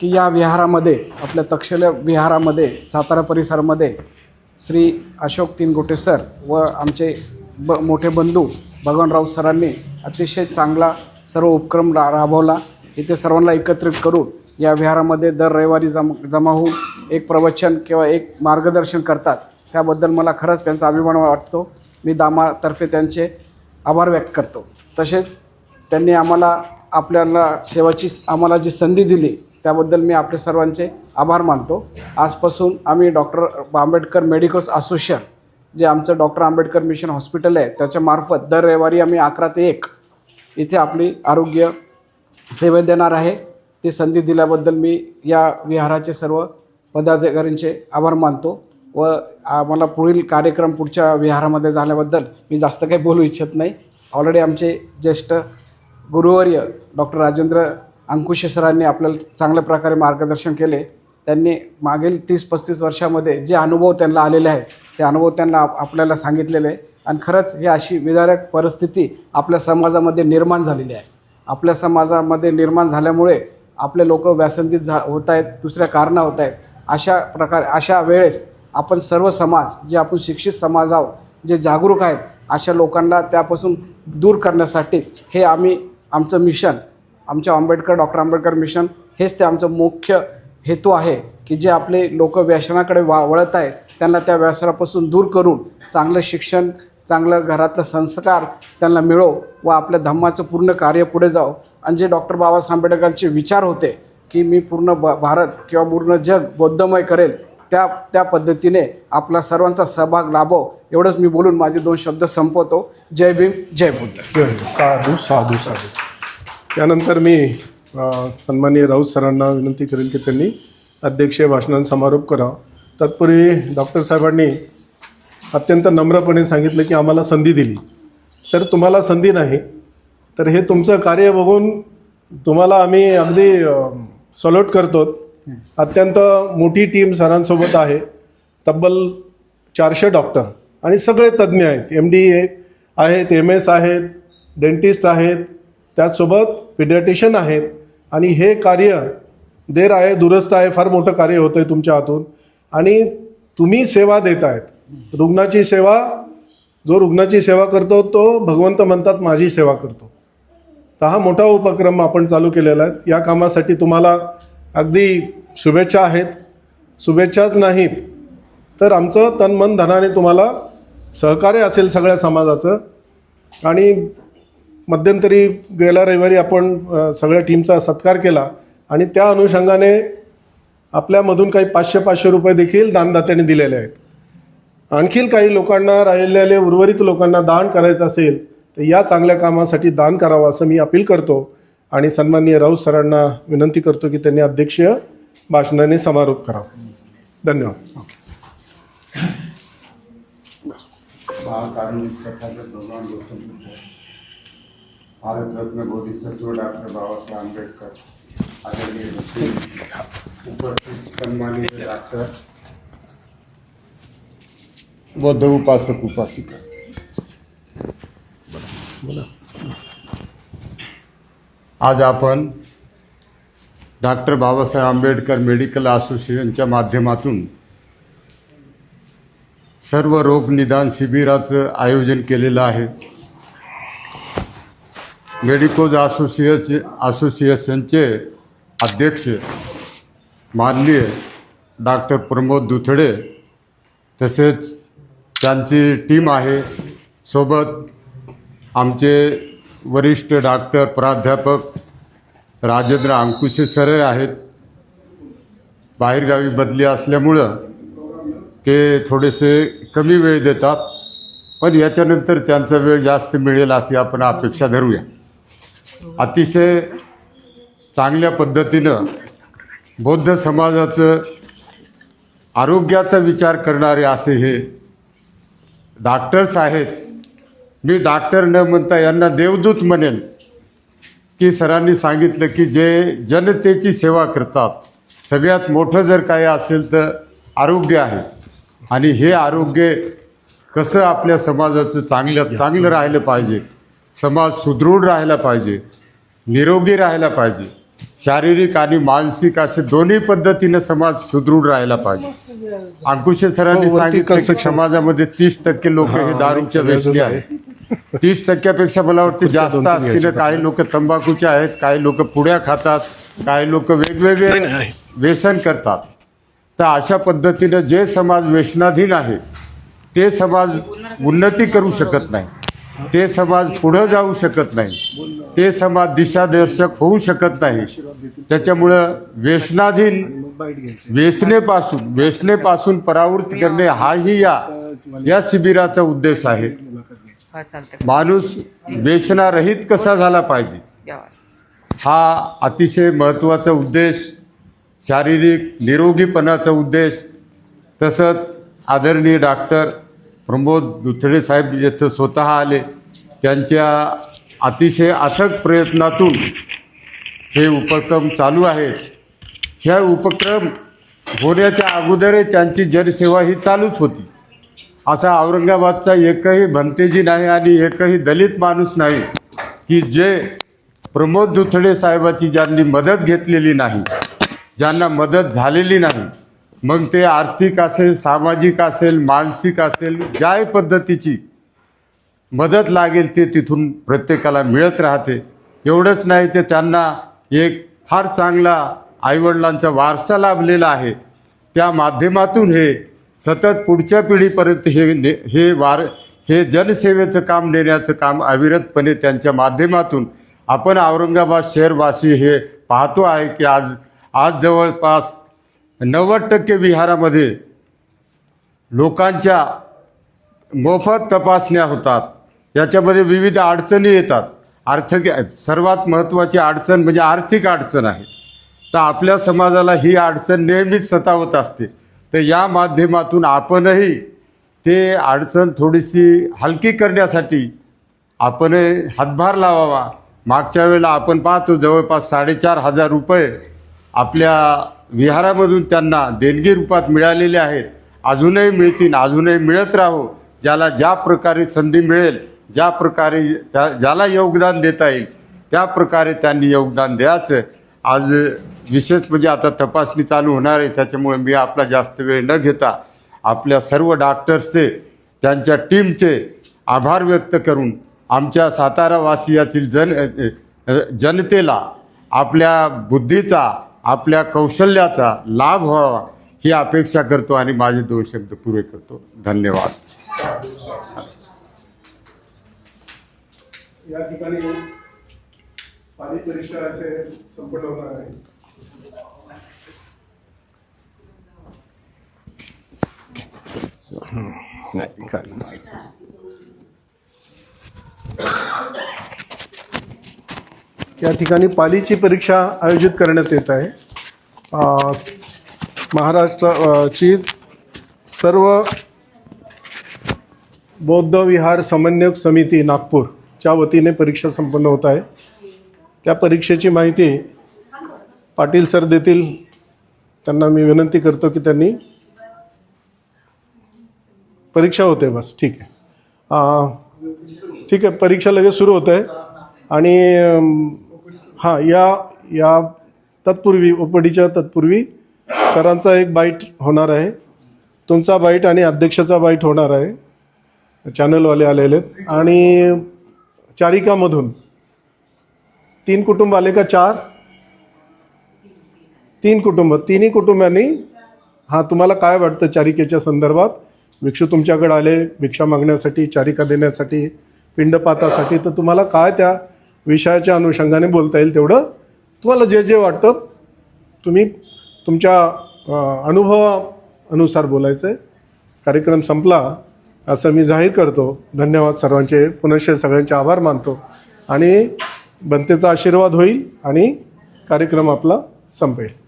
की या विहारामध्ये आपल्या तक्षल विहारामध्ये सातारा परिसरामध्ये श्री अशोक तीनगोटे सर व आमचे ब मोठे बंधू भगवानराव सरांनी अतिशय चांगला सर्व उपक्रम रा राबवला. इथे सर्वांना एकत्रित करून या विहारामध्ये दर रविवारी जम जमा होऊन एक प्रवचन किंवा एक मार्गदर्शन करतात. त्याबद्दल मला खरंच त्यांचा अभिमान वाटतो. मी दामातर्फे त्यांचे आभार व्यक्त करतो. तसेच त्यांनी आम्हाला आपल्याला सेवाची आम्हाला जी संधी दिली त्याबद्दल मी आपले सर्वांचे आभार मानतो. आजपासून आम्ही डॉक्टर आंबेडकर मेडिकल्स असोसिएशन जे आमचं डॉक्टर आंबेडकर मिशन हॉस्पिटल आहे त्याच्यामार्फत दर रविवारी आम्ही अकरा ते एक इथे आपली आरोग्य सेवा देणार आहे. ती संधी दिल्याबद्दल मी या विहाराचे सर्व पदाधिकाऱ्यांचे आभार मानतो व आम्हाला पुढील कार्यक्रम पुढच्या विहारामध्ये झाल्याबद्दल मी जास्त काही बोलू इच्छित नाही. ऑलरेडी आमचे ज्येष्ठ गुरुवर्य डॉक्टर राजेंद्र अंकुशे सरांनी आपल्याला चांगल्या प्रकारे मार्गदर्शन केले. त्यांनी मागील तीस पस्तीस वर्षामध्ये जे अनुभव त्यांना आलेले आहेत ते अनुभव त्यांना आपल्याला सांगितलेले आहे. आणि खरंच ही अशी विदारक परिस्थिती आपल्या समाजामध्ये निर्माण झालेली आहे. आपल्या समाजामध्ये निर्माण झाल्यामुळे आपले लोक व्यासंतीत झा होत आहेत दुसऱ्या कारणं होत आहेत अशा प्रकारे अशा वेळेस आपण सर्व समाज जे आपण शिक्षित समाज आहोत जे जागरूक आहेत अशा लोकांना त्यापासून दूर करण्यासाठीच हे आम्ही आमचं मिशन आमच्या आंबेडकर डॉक्टर आंबेडकर मिशन हेच ते आमचं मुख्य हेतू आहे की जे आपले लोक व्यसनाकडे वा वळत आहेत त्यांना त्या व्यसनापासून दूर करून चांगलं शिक्षण चांगलं घरातलं संस्कार त्यांना मिळो व आपल्या धम्माचं पूर्ण कार्य पुढे जावं. आणि जे डॉक्टर बाबासाहेब आंबेडकरांचे विचार होते की मी पूर्ण ब भारत किंवा पूर्ण जग बौद्धमय करेल त्या त्या पद्धतीने आपला सर्वांचा सहभाग लाभो एवढंच मी बोलून माझे दोन शब्द संपवतो. जय भीम जय बुद्ध साधू साधू साधू. त्यानंतर मी सन्माननीय राऊत सरांना विनंती करेल की त्यांनी अध्यक्षीय भाषणान समारोप करा तत्पूर्वी डॉक्टर साहेबांनी अत्यंत नम्रपणे सांगितलं की आम्हाला संधी दिली. सर तुम्हाला संधी नाही तर हे तुमचं कार्य बघून तुम्हाला आम्ही अगदी सलोट करतो. अत्यंत मोठी टीम सरांसोबत आहे. तब्बल चारशे डॉक्टर आणि सगळे तज्ज्ञ आहेत. एम डी आहेत एम एस आहेत डेंटिस्ट आहेत त्याचसोबत पिडियाटिशियन आहेत. आणि हे कार्य देर आहे दुरस्त आहे फार मोठं कार्य होतं आहे तुमच्या हातून. आणि तुम्ही सेवा देत आहेत. रुग्णाची सेवा जो रुग्णाची सेवा करतो तो भगवंत म्हणतात माझी सेवा करतो. तर हा मोठा उपक्रम आपण चालू केलेला आहे. या कामासाठी तुम्हाला अगदी शुभेच्छा आहेत. शुभेच्छाच नाहीत तर आमचं तन मन धनाने तुम्हाला सहकार्य असेल सगळ्या समाजाचं. आणि मध्यंतरी गेल्या रविवारी आपण सगळ्या टीमचा सत्कार केला आणि त्या अनुषंगाने आपल्यामधून काही पाचशे पाचशे रुपये देखील दानदात्यांनी दिलेले आहेत. आणखी काही लोकांना राहिलेले उर्वरित लोकांना दान करायचं असेल तर या चांगल्या कामासाठी दान करावं असं मी अपील करतो आणि सन्माननीय राऊत सरांना विनंती करतो की त्यांनी अध्यक्षीय भाषणाने समारोप करावा. धन्यवाद. ओके भारतरत्न बोधिसत्व डॉक्टर बाबासाहेब आंबेडकर आदरणीय उपस्थित सन्मानित डॉक्टर बौद्ध उपासक उपासिका. आज आपण डॉक्टर बाबासाहेब आंबेडकर मेडिकल असोसिएशनच्या माध्यमातून सर्व रोग निदान शिबिराचं आयोजन केलेलं आहे. मेडिकोज असोसिएचे असोसिएशनचे अध्यक्ष माननीय डॉक्टर प्रमोद दुथडे तसेच त्यांची टीम आहे. सोबत आमचे वरिष्ठ डॉक्टर प्राध्यापक राजेंद्र अंकुशे सर आहेत. बाहेरगावी बदली असल्यामुळं ते थोडेसे कमी वेळ देतात. पण याच्यानंतर त्यांचा वेळ जास्त मिळेल अशी आपण अपेक्षा धरूया. अतिशय चांगल्या पद्धतीनं बौद्ध समाजाचं आरोग्याचा विचार करणारे असे हे डॉक्टर्स आहेत मी डॉक्टर न म्हणता यांना देवदूत म्हणेन की सरांनी सांगितलं की जे जनतेची सेवा करतात सगळ्यात मोठं जर काही असेल तर आरोग्य आहे. आणि हे आरोग्य कसं आपल्या समाजाचं चांगलं चांगलं राहिलं पाहिजे? समाज सुदृढ राहायला पाहिजे निरोगी राहायला पाहिजे शारीरिक आणि मानसिक असे दोन्ही पद्धतीनं समाज सुदृढ राहायला पाहिजे. अंकुशे सरांनी हो, सांगितलं. समाजामध्ये तीस टक्के लोक हे दारूच्या व्यसनी आहे. आहेत. तीस टक्क्यापेक्षा मला वाटतं जास्त असतील काही लोक तंबाखूचे आहेत काही लोक पुड्या खातात काही लोक वेगवेगळे व्यसन करतात. तर अशा पद्धतीनं जे समाज व्यसनाधीन आहे ते समाज उन्नती करू शकत नाही. ते समाज पुढं जाऊ शकत नाही. ते समाज दिशादर्शक होऊ शकत नाही. त्याच्यामुळं व्यसनाधीन व्यसनेपासून व्यसनेपासून परावृत्त करणे हाही या या शिबिराचा उद्देश आहे. माणूस व्यसनारहित कसा झाला पाहिजे? हा अतिशय महत्त्वाचा उद्देश शारीरिक निरोगीपणाचा उद्देश तसंच आदरणीय डॉक्टर प्रमोद दुथडे साहेब येथे स्वतः आले त्यांच्या अतिशय अथक प्रयत्नातून हे उपक्रम चालू आहेत. ह्या उपक्रम होण्याच्या अगोदरही त्यांची जनसेवा ही चालूच होती. असा औरंगाबादचा एकही भंतेजी नाही आणि एकही दलित माणूस नाही की जे प्रमोद दुथडे साहेबाची ज्यांनी मदत घेतलेली नाही ज्यांना मदत झालेली नाही मग ते आर्थिक असेल सामाजिक असेल मानसिक असेल ज्या पद्धतीची मदत लागेल ते तिथून प्रत्येकाला मिळत राहते. एवढंच नाही ते त्यांना एक फार चांगला आईवडिलांचा वारसा लाभलेला आहे. त्या माध्यमातून हे सतत पुढच्या पिढीपर्यंत हे ने हे वार हे जनसेवेचं काम नेण्याचं काम अविरतपणे त्यांच्या माध्यमातून आपण औरंगाबाद शहरवासी हे पाहतो आहे की आज आज जवळपास नव्वद टक्के बिहारामध्ये लोकांच्या मोफत तपासण्या होतात. याच्यामध्ये विविध अडचणी येतात. आर्थिक सर्वात महत्त्वाची अडचण म्हणजे आर्थिक अडचण आहे. तर आपल्या समाजाला ही अडचण नेहमीच सतावत असते. तर या माध्यमातून आपणही ते अडचण थोडीशी हलकी करण्यासाठी आपण हातभार लावावा. मागच्या वेळेला आपण पाहतो जवळपास साडेचार हजार रुपये आपल्या विहारामधून त्यांना देणगी रूपात मिळालेले आहेत. अजूनही मिळतील अजूनही मिळत राहो. ज्याला ज्या प्रकारे संधी मिळेल ज्या प्रकारे त्या ज्याला योगदान देता येईल त्या प्रकारे त्यांनी योगदान द्यायचं. आज विशेष म्हणजे आता तपासणी चालू होणार आहे. त्याच्यामुळे मी आपला जास्त वेळ न घेता आपल्या सर्व डॉक्टर्सचे त्यांच्या टीमचे आभार व्यक्त करून आमच्या सातारावासियातील जन जनतेला आपल्या बुद्धीचा आपल्या कौशल्याचा लाभ व्हावा ही अपेक्षा करतो आणि माझे दोन शब्द पुरे करतो. धन्यवाद. या ठिकाणी पाणी संपन्न होणार आहे. या ठिकाणी पालीची परीक्षा आयोजित करण्यात येत आहे. महाराष्ट्राची सर्व बौद्ध विहार समन्वयक समिती नागपूरच्या वतीने परीक्षा संपन्न होत आहे. त्या परीक्षेची माहिती पाटील सर देतील. त्यांना मी विनंती करतो की त्यांनी परीक्षा होते बस ठीक आहे. ठीक आहे परीक्षा लगेच सुरू होत आहे. आणि हां या या तत्पूर्वी ओपडीच्या तत्पूर्वी सरांचा एक बाईट होणार आहे. तुमचा बाईट आणि अध्यक्षाचा बाईट होणार आहे. चॅनलवाले आलेले आहेत आणि चारिकामधून तीन कुटुंब आले का? चार? तीन कुटुंब. तिन्ही कुटुंबांनी हां तुम्हाला काय वाटतं चारिकेच्या संदर्भात? भिक्षू तुमच्याकडे आले भिक्षा मागण्यासाठी चारिका देण्यासाठी पिंडपातासाठी तर तुम्हाला काय त्या विषयाच्या अनुषंगाने बोलता येईल तेवढं. तुम्हाला जे जे वाटतं तुम्ही तुमच्या अनुभवानुसार बोलायचं आहे कार्यक्रम संपला असं मी जाहीर करतो. धन्यवाद सर्वांचे. पुनश्च सगळ्यांचे आभार मानतो. आणि बनतेचा आशीर्वाद होईल आणि कार्यक्रम आपला संपेल.